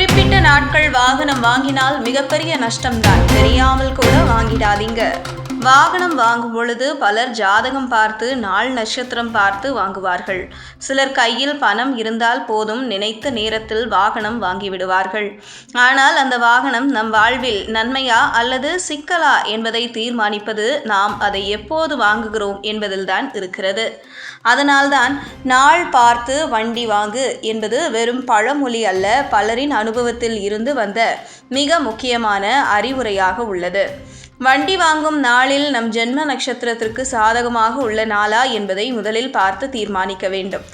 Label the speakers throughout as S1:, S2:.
S1: குறிப்பிட்ட நாட்கள் வாகனம் வாங்கினால் மிகப்பெரிய நஷ்டம்தான். தெரியாமல் கூட வாங்கிடாதீங்க. வாகனம் வாங்கும் பொழுது பலர் ஜாதகம் பார்த்து நாள் நட்சத்திரம் பார்த்து வாங்குவார்கள். சிலர் கையில் பணம் இருந்தால் போதும் நினைத்த நேரத்தில் வாகனம் வாங்கிவிடுவார்கள். ஆனால் அந்த வாகனம் நம் வாழ்வில் நன்மையா அல்லது சிக்கலா என்பதை தீர்மானிப்பது நாம் அதை எப்போது வாங்குகிறோம் என்பதில்தான் இருக்கிறது. அதனால்தான் நாள் பார்த்து வண்டி வாங்கு என்பது வெறும் பழமொழி அல்ல பலரின் அனுபவத்தில் இருந்து வந்த மிக முக்கியமான அறிவுரையாக உள்ளது. வண்டி வாங்கும் நாளில் நம் ஜென்ம நட்சத்திரத்திற்கு சாதகமாக உள்ள நாளா என்பதை முதலில் பார்த்து தீர்மானிக்க வேண்டும்.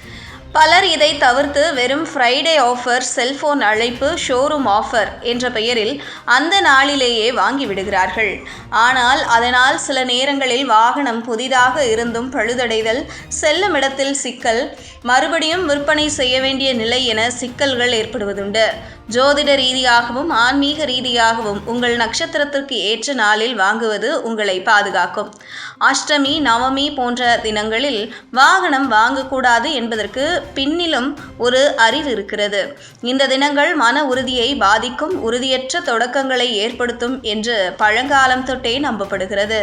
S1: பலர் இதை தவிர்த்து வெறும் ஃப்ரைடே ஆஃபர் செல்போன் அழைப்பு ஷோரூம் ஆஃபர் என்ற பெயரில் அந்த நாளிலேயே வாங்கிவிடுகிறார்கள் ஆனால் அதனால் சில நேரங்களில் வாகனம் புதிதாக இருந்தும் பழுதடைதல் செல்லும் இடத்தில் சிக்கல் மறுபடியும் விற்பனை செய்ய வேண்டிய நிலை என சிக்கல்கள் ஏற்படுவதுண்டு. ஜோதிட ரீதியாகவும் ஆன்மீக ரீதியாகவும் உங்கள் நட்சத்திரத்திற்கு ஏற்ற நாளில் வாங்குவது உங்களை பாதுகாக்கும். அஷ்டமி நவமி போன்ற தினங்களில் வாகனம் வாங்கக்கூடாது என்பதற்கு பின்னிலும் ஒரு அறிவு இருக்கிறது. இந்த தினங்கள் மன உறுதியை பாதிக்கும் உறுதியற்ற தொடக்கங்களை ஏற்படுத்தும் என்று பழங்காலம் தொட்டே நம்பப்படுகிறது.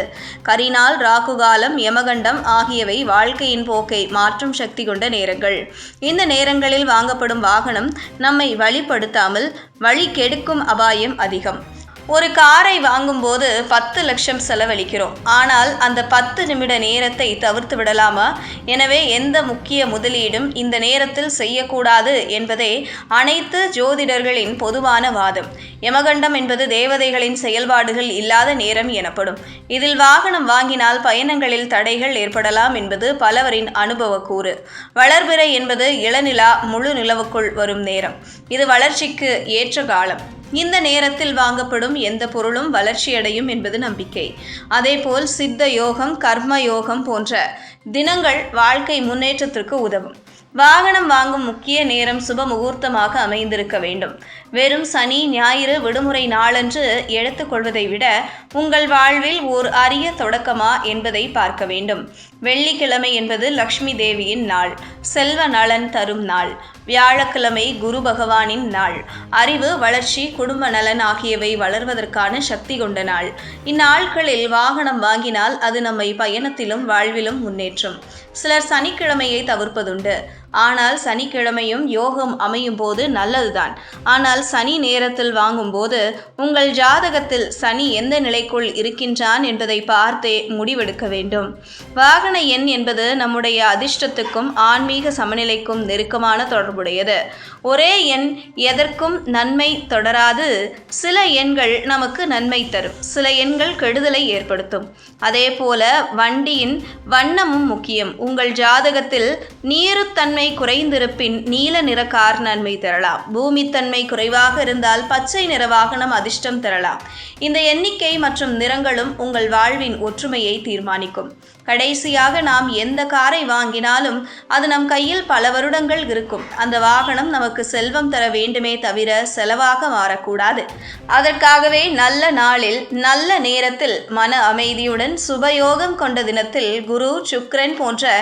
S1: கரிநாள் ராகுகாலம் யமகண்டம் ஆகியவை வாழ்க்கையின் போக்கை மாற்றும் சக்தி கொண்ட நேரங்கள். இந்த நேரங்களில் வாங்கப்படும் வாகனம் நம்மை வழிப்படுத்தாமல் வழி கெடுக்கும் அபாயம் அதிகம். ஒரு காரை வாங்கும்போது பத்து லட்சம் செலவழிக்கிறோம். ஆனால் அந்த பத்து நிமிட நேரத்தை தவிர்த்து விடலாமா? எனவே எந்த முக்கிய முதலீடும் இந்த நேரத்தில் செய்யக்கூடாது என்பதே அனைத்து ஜோதிடர்களின் பொதுவான வாதம். யமகண்டம் என்பது தேவதைகளின் செயல்பாடுகள் இல்லாத நேரம் எனப்படும். இதில் வாகனம் வாங்கினால் பயணங்களில் தடைகள் ஏற்படலாம் என்பது பலவரின் அனுபவ கூறு. வளர்பிறை என்பது இளநிலா முழு நிலவுக்குள் வரும் நேரம். இது வளர்ச்சிக்கு ஏற்ற காலம். இந்த நேரத்தில் வாங்கப்படும் எந்த பொருளும் வளர்ச்சியடையும் என்பது நம்பிக்கை. அதேபோல் சித்த யோகம் கர்ம யோகம் போன்ற தினங்கள் வாழ்க்கை முன்னேற்றத்திற்கு உதவும். வாகனம் வாங்கும் முக்கிய நேரம் சுப முகூர்த்தமாக அமைந்திருக்க வேண்டும். வெறும் சனி ஞாயிறு விடுமுறை நாளன்று எடுத்துக்கொள்வதை விட உங்கள் வாழ்வில் ஓர் அரிய தொடக்கமா என்பதை பார்க்க வேண்டும். வெள்ளிக்கிழமை என்பது லக்ஷ்மி தேவியின் நாள். செல்வ நலன் தரும் நாள். வியாழக்கிழமை குரு பகவானின் நாள். அறிவு வளர்ச்சி குடும்ப நலன் ஆகியவை வளர்வதற்கான சக்தி கொண்ட நாள். இந்நாட்களில் வாகனம் வாங்கினால் அது நம்மை பயணத்திலும் வாழ்விலும் முன்னேற்றும். சிலர் சனிக்கிழமையை தவிர்ப்பதுண்டு. ஆனால் சனிக்கிழமையும் யோகம் அமையும் போது நல்லதுதான். ஆனால் சனி நேரத்தில் வாங்கும்போது உங்கள் ஜாதகத்தில் சனி எந்த நிலைக்குள் இருக்கின்றான் என்பதை பார்த்தே முடிவெடுக்க வேண்டும். வாகன எண் என்பது நம்முடைய அதிர்ஷ்டத்துக்கும் ஆன்மீக சமநிலைக்கும் நெருக்கமான தொடர்புடையது. ஒரே எண் எதற்கும் நன்மை தொடராது. சில எண்கள் நமக்கு நன்மை தரும். சில எண்கள் கெடுதலை ஏற்படுத்தும். அதே போல வண்டியின் வண்ணமும் முக்கியம். உங்கள் ஜாதகத்தில் நீருத்தன்மை குறைந்திருப்பின் நீல நிற கார் நன்மை தரலாம். பூமித்தன்மை குறைவாக இருந்தால் பச்சை நிற வாகனம் அதிர்ஷ்டம் தரலாம் இந்த எண்ணிக்கை மற்றும் நிறங்களும் உங்கள் வாழ்வின் ஒற்றுமையை தீர்மானிக்கும். கடைசியாக நாம் எந்த காரை வாங்கினாலும் அது நம் கையில் பல வருடங்கள் இருக்கும். அந்த வாகனம் நமக்கு செல்வம் தர வேண்டுமே தவிர செலவாக மாறக்கூடாது. அதற்காகவே நல்ல நாளில் நல்ல நேரத்தில் மன அமைதியுடன் சுபயோகம் கொண்ட தினத்தில் குரு சுக்ரன் போன்ற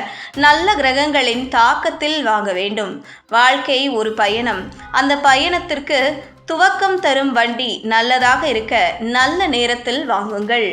S1: நல்ல கிரகங்களின் தாக்கத்தில் வாங்க வேண்டும். வாழ்க்கை ஒரு பயணம். அந்த பயணத்திற்கு துவக்கம் தரும் வண்டி நல்லதாக இருக்க நல்ல நேரத்தில் வாங்குங்கள்.